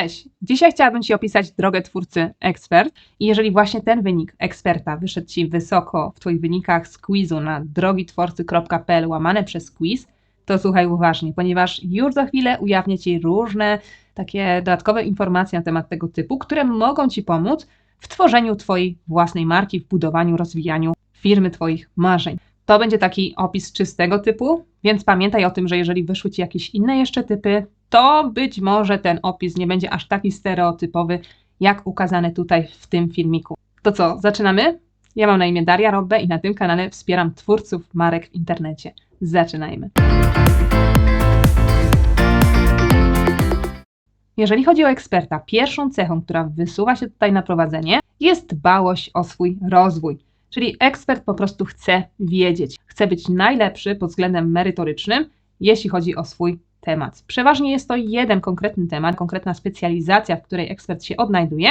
Cześć! Dzisiaj chciałabym Ci opisać drogę twórcy ekspert i jeżeli właśnie ten wynik eksperta wyszedł Ci wysoko w Twoich wynikach z quizu na drogitworcy.pl łamane przez quiz, to słuchaj uważnie, ponieważ już za chwilę ujawnię Ci różne takie dodatkowe informacje na temat tego typu, które mogą Ci pomóc w tworzeniu Twojej własnej marki, w budowaniu, rozwijaniu firmy Twoich marzeń. To będzie taki opis czystego typu, więc pamiętaj o tym, że jeżeli wyszły Ci jakieś inne jeszcze typy, to być może ten opis nie będzie aż taki stereotypowy, jak ukazany tutaj w tym filmiku. To co, zaczynamy? Ja mam na imię Daria Robbe i na tym kanale wspieram twórców marek w internecie. Zaczynajmy. Jeżeli chodzi o eksperta, pierwszą cechą, która wysuwa się tutaj na prowadzenie, jest dbałość o swój rozwój. Czyli ekspert po prostu chce wiedzieć, chce być najlepszy pod względem merytorycznym, jeśli chodzi o swój temat. Przeważnie jest to jeden konkretny temat, konkretna specjalizacja, w której ekspert się odnajduje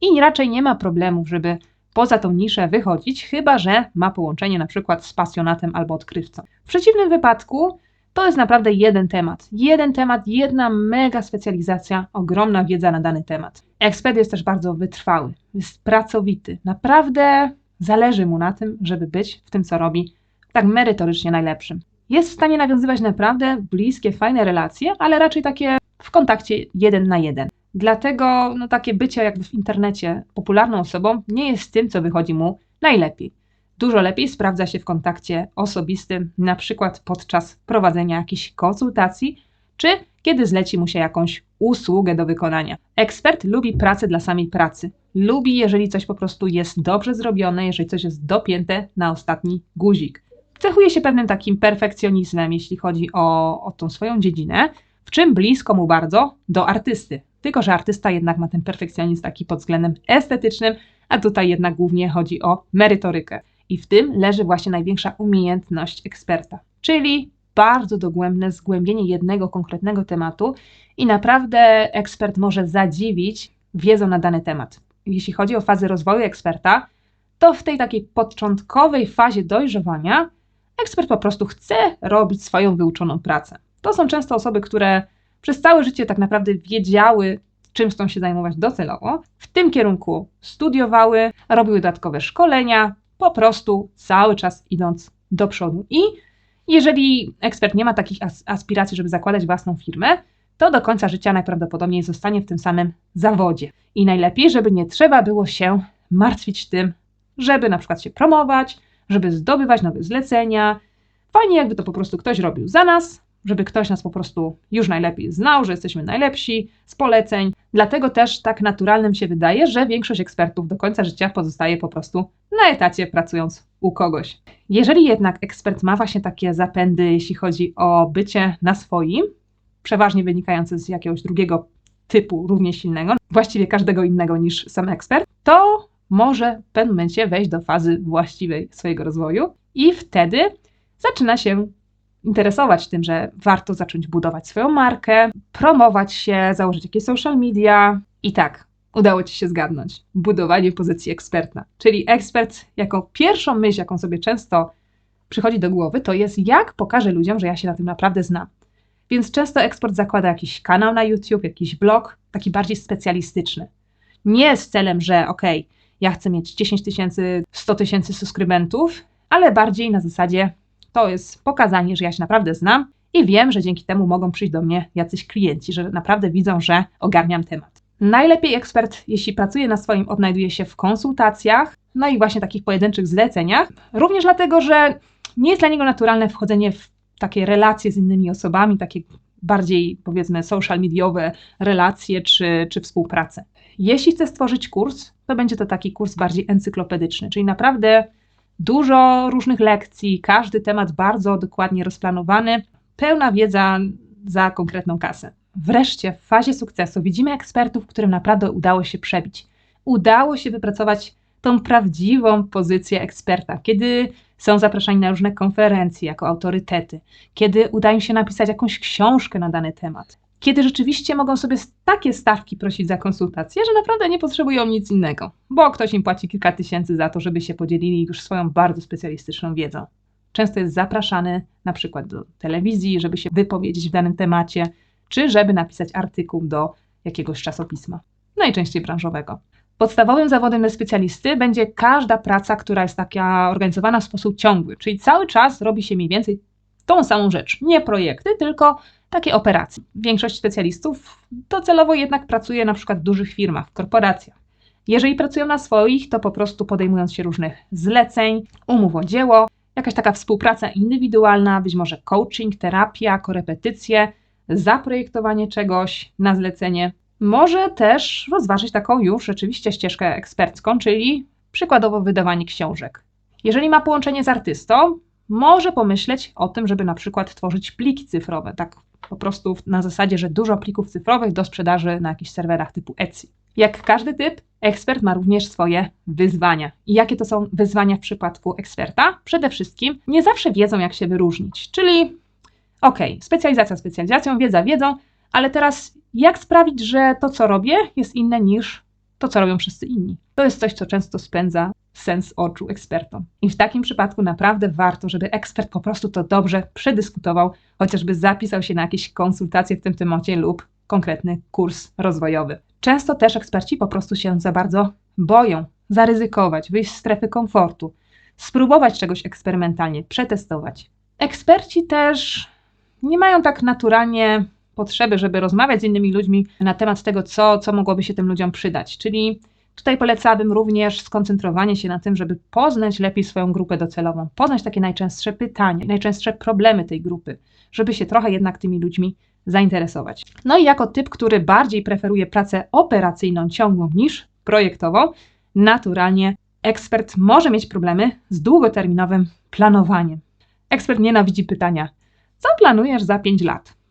i raczej nie ma problemów, żeby poza tą niszę wychodzić, chyba że ma połączenie na przykład z pasjonatem albo odkrywcą. W przeciwnym wypadku to jest naprawdę jeden temat. Jeden temat, jedna mega specjalizacja, ogromna wiedza na dany temat. Ekspert jest też bardzo wytrwały, jest pracowity. Naprawdę zależy mu na tym, żeby być w tym, co robi, tak merytorycznie najlepszym. Jest w stanie nawiązywać naprawdę bliskie, fajne relacje, ale raczej takie w kontakcie jeden na jeden. Dlatego no, takie bycie jakby w internecie popularną osobą nie jest tym, co wychodzi mu najlepiej. Dużo lepiej sprawdza się w kontakcie osobistym, na przykład podczas prowadzenia jakichś konsultacji, czy kiedy zleci mu się jakąś usługę do wykonania. Ekspert lubi pracę dla samej pracy. Lubi, jeżeli coś po prostu jest dobrze zrobione, jeżeli coś jest dopięte na ostatni guzik. Cechuje się pewnym takim perfekcjonizmem, jeśli chodzi o, o tą swoją dziedzinę, w czym blisko mu bardzo do artysty. Tylko, że artysta jednak ma ten perfekcjonizm taki pod względem estetycznym, a tutaj jednak głównie chodzi o merytorykę. I w tym leży właśnie największa umiejętność eksperta, czyli bardzo dogłębne zgłębienie jednego konkretnego tematu i naprawdę ekspert może zadziwić wiedzą na dany temat. Jeśli chodzi o fazę rozwoju eksperta, to w tej takiej początkowej fazie dojrzewania ekspert po prostu chce robić swoją wyuczoną pracę. To są często osoby, które przez całe życie tak naprawdę wiedziały, czym chcą się zajmować docelowo, w tym kierunku studiowały, robiły dodatkowe szkolenia, po prostu cały czas idąc do przodu. I jeżeli ekspert nie ma takich aspiracji, żeby zakładać własną firmę, to do końca życia najprawdopodobniej zostanie w tym samym zawodzie. I najlepiej, żeby nie trzeba było się martwić tym, żeby na przykład się promować, żeby zdobywać nowe zlecenia. Fajnie, jakby to po prostu ktoś robił za nas, żeby ktoś nas po prostu już najlepiej znał, że jesteśmy najlepsi z poleceń. Dlatego też tak naturalnym się wydaje, że większość ekspertów do końca życia pozostaje po prostu na etacie pracując u kogoś. Jeżeli jednak ekspert ma właśnie takie zapędy, jeśli chodzi o bycie na swoim, przeważnie wynikające z jakiegoś drugiego typu równie silnego, właściwie każdego innego niż sam ekspert, to może w pewnym momencie wejść do fazy właściwej swojego rozwoju i wtedy zaczyna się interesować tym, że warto zacząć budować swoją markę, promować się, założyć jakieś social media. I tak, udało Ci się zgadnąć. Budowanie pozycji eksperta. Czyli ekspert, jako pierwszą myśl, jaką sobie często przychodzi do głowy, to jest jak pokażę ludziom, że ja się na tym naprawdę znam. Więc często ekspert zakłada jakiś kanał na YouTube, jakiś blog, taki bardziej specjalistyczny. Nie z celem, że okej, okay, ja chcę mieć 10 tysięcy, 100 tysięcy subskrybentów, ale bardziej na zasadzie to jest pokazanie, że ja się naprawdę znam i wiem, że dzięki temu mogą przyjść do mnie jacyś klienci, że naprawdę widzą, że ogarniam temat. Najlepiej ekspert, jeśli pracuje na swoim, odnajduje się w konsultacjach, no i właśnie takich pojedynczych zleceniach, również dlatego, że nie jest dla niego naturalne wchodzenie w takie relacje z innymi osobami, takie bardziej powiedzmy social mediowe relacje czy, czy współpracę. Jeśli chce stworzyć kurs, to będzie to taki kurs bardziej encyklopedyczny, czyli naprawdę dużo różnych lekcji, każdy temat bardzo dokładnie rozplanowany, pełna wiedza za konkretną kasę. Wreszcie w fazie sukcesu widzimy ekspertów, którym naprawdę udało się przebić. Udało się wypracować tą prawdziwą pozycję eksperta, kiedy są zapraszani na różne konferencje jako autorytety, kiedy uda im się napisać jakąś książkę na dany temat, kiedy rzeczywiście mogą sobie takie stawki prosić za konsultacje, że naprawdę nie potrzebują nic innego, bo ktoś im płaci kilka tysięcy za to, żeby się podzielili już swoją bardzo specjalistyczną wiedzą. Często jest zapraszany na przykład do telewizji, żeby się wypowiedzieć w danym temacie, czy żeby napisać artykuł do jakiegoś czasopisma, najczęściej branżowego. Podstawowym zawodem specjalisty będzie każda praca, która jest taka organizowana w sposób ciągły, czyli cały czas robi się mniej więcej tą samą rzecz. Nie projekty, tylko takie operacje. Większość specjalistów docelowo jednak pracuje na przykład w dużych firmach, w korporacjach. Jeżeli pracują na swoich, to po prostu podejmując się różnych zleceń, umów o dzieło, jakaś taka współpraca indywidualna, być może coaching, terapia, korepetycje, zaprojektowanie czegoś na zlecenie. Może też rozważyć taką już rzeczywiście ścieżkę ekspercką, czyli przykładowo wydawanie książek. Jeżeli ma połączenie z artystą, może pomyśleć o tym, żeby na przykład tworzyć pliki cyfrowe, tak po prostu na zasadzie, że dużo plików cyfrowych do sprzedaży na jakichś serwerach typu Etsy. Jak każdy typ, ekspert ma również swoje wyzwania. I jakie to są wyzwania w przypadku eksperta? Przede wszystkim nie zawsze wiedzą, jak się wyróżnić. Czyli, okej, okay, specjalizacja specjalizacją, wiedza wiedzą, ale teraz jak sprawić, że to, co robię, jest inne niż to, co robią wszyscy inni? To jest coś, co często spędza sens oczu ekspertom. I w takim przypadku naprawdę warto, żeby ekspert po prostu to dobrze przedyskutował, chociażby zapisał się na jakieś konsultacje w tym temacie lub konkretny kurs rozwojowy. Często też eksperci po prostu się za bardzo boją zaryzykować, wyjść z strefy komfortu, spróbować czegoś eksperymentalnie, przetestować. Eksperci też nie mają tak naturalnie potrzeby, żeby rozmawiać z innymi ludźmi na temat tego, co, co mogłoby się tym ludziom przydać. Czyli tutaj polecałabym również skoncentrowanie się na tym, żeby poznać lepiej swoją grupę docelową, poznać takie najczęstsze pytania, najczęstsze problemy tej grupy, żeby się trochę jednak tymi ludźmi zainteresować. No i jako typ, który bardziej preferuje pracę operacyjną ciągłą niż projektową, naturalnie ekspert może mieć problemy z długoterminowym planowaniem. Ekspert nienawidzi pytania: co planujesz za 5 lat?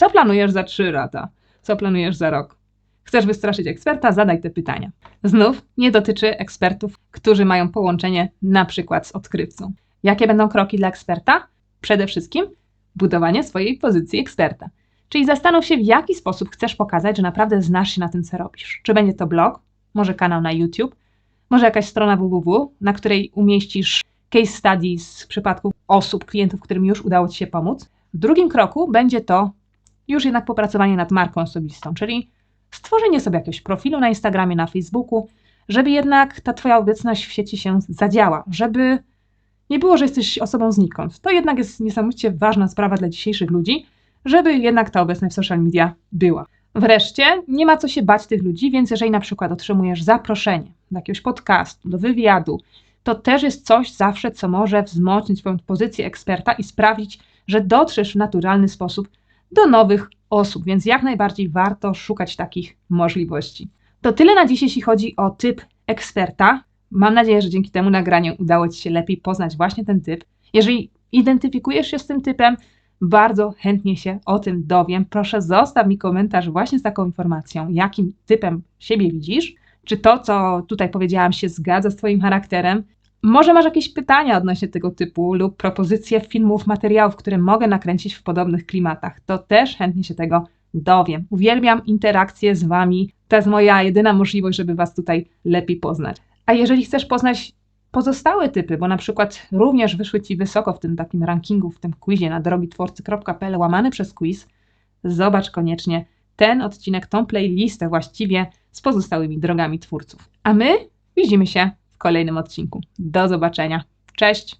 Co planujesz za 3 lata? Co planujesz za rok? Chcesz wystraszyć eksperta? Zadaj te pytania. Znów nie dotyczy ekspertów, którzy mają połączenie na przykład z odkrywcą. Jakie będą kroki dla eksperta? Przede wszystkim budowanie swojej pozycji eksperta. Czyli zastanów się, w jaki sposób chcesz pokazać, że naprawdę znasz się na tym, co robisz. Czy będzie to blog, może kanał na YouTube, może jakaś strona www, na której umieścisz case studies w przypadku osób, klientów, którym już udało Ci się pomóc. W drugim kroku będzie to już jednak popracowanie nad marką osobistą, czyli stworzenie sobie jakiegoś profilu na Instagramie, na Facebooku, żeby jednak ta Twoja obecność w sieci się zadziała, żeby nie było, że jesteś osobą znikąd. To jednak jest niesamowicie ważna sprawa dla dzisiejszych ludzi, żeby jednak ta obecność w social media była. Wreszcie nie ma co się bać tych ludzi, więc jeżeli na przykład otrzymujesz zaproszenie do jakiegoś podcastu, do wywiadu, to też jest coś zawsze, co może wzmocnić Twoją pozycję eksperta i sprawić, że dotrzesz w naturalny sposób do nowych osób, więc jak najbardziej warto szukać takich możliwości. To tyle na dziś, jeśli chodzi o typ eksperta. Mam nadzieję, że dzięki temu nagraniu udało Ci się lepiej poznać właśnie ten typ. Jeżeli identyfikujesz się z tym typem, bardzo chętnie się o tym dowiem. Proszę zostaw mi komentarz właśnie z taką informacją, jakim typem siebie widzisz. Czy to, co tutaj powiedziałam, się zgadza z Twoim charakterem? Może masz jakieś pytania odnośnie tego typu lub propozycje filmów, materiałów, które mogę nakręcić w podobnych klimatach. To też chętnie się tego dowiem. Uwielbiam interakcje z Wami. To jest moja jedyna możliwość, żeby Was tutaj lepiej poznać. A jeżeli chcesz poznać pozostałe typy, bo na przykład również wyszły Ci wysoko w tym takim rankingu, w tym quizie na drogitwórcy.pl łamany przez quiz, zobacz koniecznie ten odcinek, tą playlistę właściwie z pozostałymi drogami twórców. A my widzimy się w kolejnym odcinku. Do zobaczenia. Cześć!